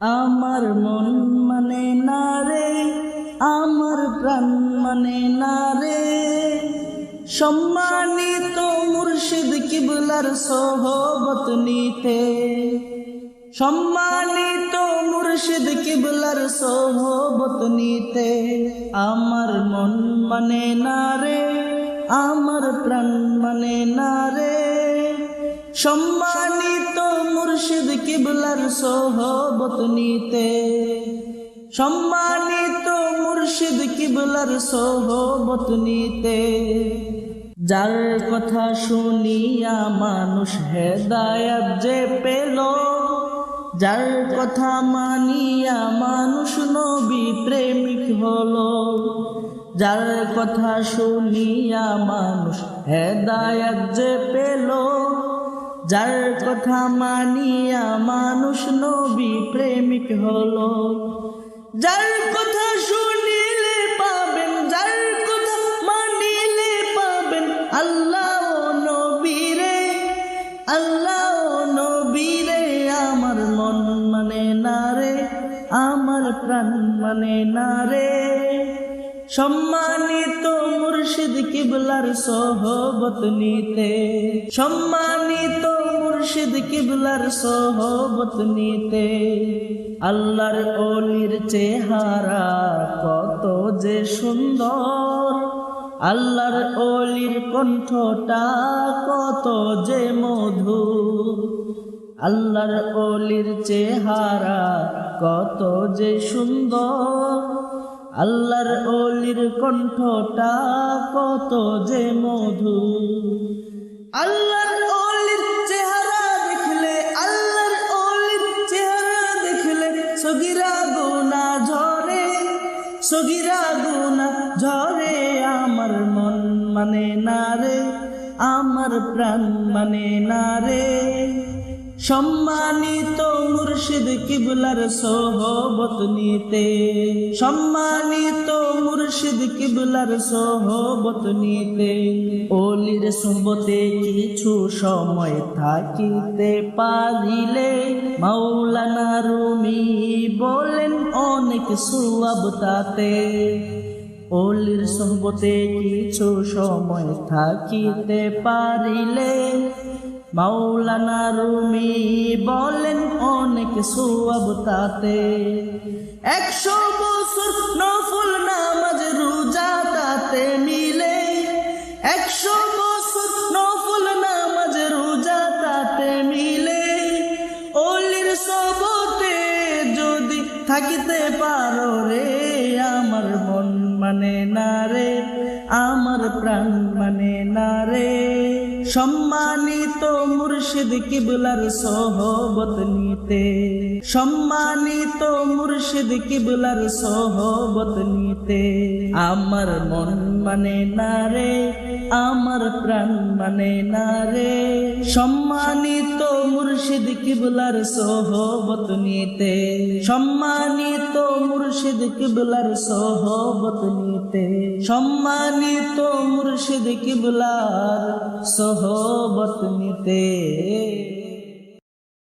আমার মন মানে না রে, আমার প্রাণ মানে না রে। সম্মানিত মুর্শিদ কিবলার সোহবত নিতে। সম্মানিত মুর্শিদ কিবলার সোহবত নিতে। আমার মন মানে না রে, আমার প্রাণ মানে না রে। সম্মানিত মুর্শিদ কিবলার সোহবত নিতে। সম্মানিত মুর্শিদ কিবলার সোহবত নিতে। যার কথা শুনিয়া মানুষ হেদায়াত যে পেল, যার কথা মানিয়া মানুষ নবী প্রেমিক হলো, যার কথা শুনিয়া মানুষ হেদায়াত যে পেল যার কথা মানিয়া মানুষ নবী প্রেমিক হলো। যার কথা শুনিলে পাবেন, যার কথা মানিলে পাবেন, আল্লাহ নবীরে আল্লাহ নবীরে আমার মন মানে না রে, আমার প্রাণ মানে না রে। সম্মানিত মুর্শিদ কিবলার সোহবত নিতে। সম্মানিত মুর্শিদ কিবলার সোহবত নিতে। আল্লাহর অলির চেহারা কত যে সুন্দর। আল্লাহর অলির কণ্ঠটা কত যে মধু আল্লাহর অলির চেহারা কত যে সুন্দর। আল্লাহর অলির কণ্ঠটা কত যে মধু আল্লাহর অলির চেহারা দেখলে, আল্লাহর অলির চেহারা দেখলে সগিরা গুনা ঝরে, সগিরা গুনা ঝরে, আমার মন মানে না রে, আমার প্রাণ মানে না রে। সম্মানিত মুর্শিদ কিবলার সোহবত নিতে। সম্মানিত মুর্শিদ কিবলার সোহবত নিতে। অলির সোহবতে কিছু সময় থাকিতে পারিলে মাওলানা রুমি বলেন অনেক সুয়াব তাতে। অলির সোহবতে কিছু সময় থাকিতে পারিলে মাওলানা রুমি বলেন অনেক সুয়াব তাতে। একশো বছর নফল নামাজ রোজা তাতে মিলে। একশো বছর নফল নামাজ রোজা তাতে মিলে। অলির সবতে যদি থাকিতে পারো রে, আমার মন মানে না রে, আমার প্রাণ মানে না রে। সম্মানিত মুর্শিদ কিবলার সোহবত নিতে। সম্মানিত মুর্শিদ কিবলার সোহবত নিতে। আমার মন মানে না রে, আমার প্রাণ মানে না রে। সম্মানিত মুর্শিদ কিবলার সোহবত নিতে। সম্মানিত মুর্শিদ কিবলার সোহবত নিতে। সম্মানিত মুর্শিদ কিবলার সোহবত নিতে